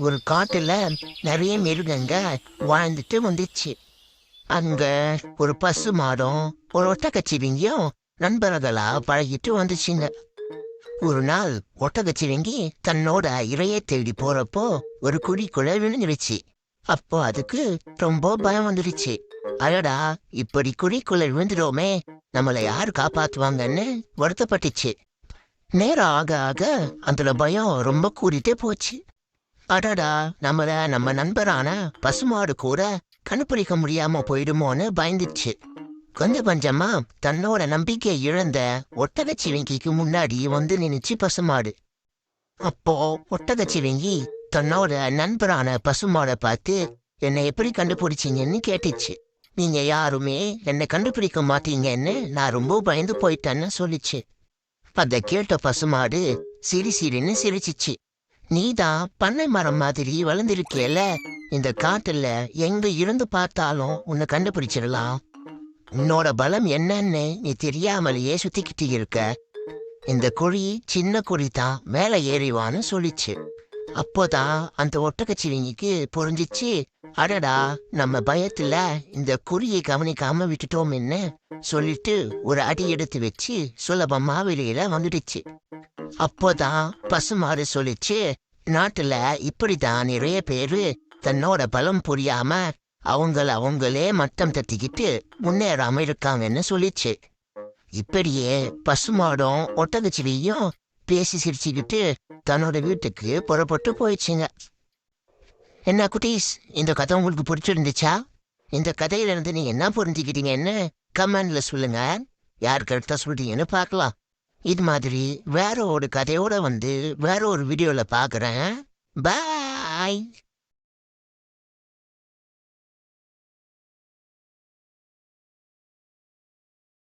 ஒரு காட்டுல நிறைய மிருகங்க வாழ்ந்துட்டு வந்துச்சு. அங்க ஒரு பசு மாடும் ஒரு ஒட்டக்கச்சிவிங்கியும் நண்பர்களா பழகிட்டு வந்துச்சுங்க. ஒரு நாள் ஒட்டகச்சிவிங்கி தன்னோட இறைய தேடி போறப்போ ஒரு குழிக்குள்ள விழுந்துருச்சு. அப்போ அதுக்கு ரொம்ப பயம் வந்துடுச்சு அடடா இப்படி குழிக்குள்ள விழுந்துட்டோமே நம்மளை யார் காப்பாத்துவாங்கன்னு வருத்தப்பட்டுச்சு. நேரம் ஆக ஆக அந்த பயம் ரொம்ப கூடிட்டே போச்சு. அடடா நம்மள நம்ம நண்பரான பசுமாடு கூட கண்டுபிடிக்க முடியாம போயிடுமோன்னு பயந்துச்சு. கொஞ்சம் கொஞ்சமா தன்னோட நம்பிக்கை இழந்த ஒட்டகச்சிவிங்கிக்கு முன்னாடி வந்து நின்னுச்சு பசுமாடு. அப்போ ஒட்டகச்சிவிங்கி தன்னோட நண்பரான பசுமாடை பார்த்து என்னை எப்படி கண்டுபிடிச்சீங்கன்னு கேட்டுச்சு. நீங்க யாருமே என்னை கண்டுபிடிக்க மாட்டீங்கன்னு நான் ரொம்ப பயந்து போயிட்டேன்னு சொல்லிச்சு. அதை கேட்ட பசுமாடு சிரி சிரின்னு சிரிச்சிச்சு. நீதான் பண்ணை மரம் மாதிரி வளர்ந்திருக்கேல. இந்த காட்டுல எங்க இருந்து பார்த்தாலும் உன்னை கண்டுபிடிச்சிடலாம். உன்னோட பலம் என்னன்னு நீ தெரியாமலேயே சுத்திக்கிட்டு இருக்க. இந்த குழி சின்ன குழி தான் மேலே ஏறிவான்னு சொல்லிச்சு. அப்போதான் அந்த ஒட்டக்கச்சிவிங்கிக்கு புரிஞ்சிச்சு. அடடா நம்ம பயத்துல இந்த குறியை கவனிக்காம விட்டுட்டோம்னு சொல்லிட்டு ஒரு அடி எடுத்து வச்சு சுலபமா வெளியில வந்துடுச்சு. அப்போதான் பசுமாடு சொல்லிச்சு நாட்டுல இப்படிதான் நிறைய பேரு தன்னோட பலம் புரியாம அவங்கள அவங்களே மட்டம் தட்டிக்கிட்டு முன்னேறாம இருக்காங்கன்னு சொல்லிச்சு. இப்படியே பசுமாடும் ஒட்டகச்சிவியும் பேசி சிரிச்சுக்கிட்டு தன்னோட வீட்டுக்கு புறப்பட்டு போயிடுச்சுங்க. என்ன குட்டீஸ் இந்த கதை உங்களுக்கு பிடிச்சிருந்துச்சா? இந்த கதையில இருந்து என்ன புரிஞ்சுக்கிட்டீங்கன்னு கமெண்ட்ல சொல்லுங்க. யார் கரெக்டா சொல்றீங்கன்னு பார்க்கலாம். இது மாதிரி வேற ஒரு கதையோட வந்து வேற ஒரு வீடியோல பாக்குறேன். பாய்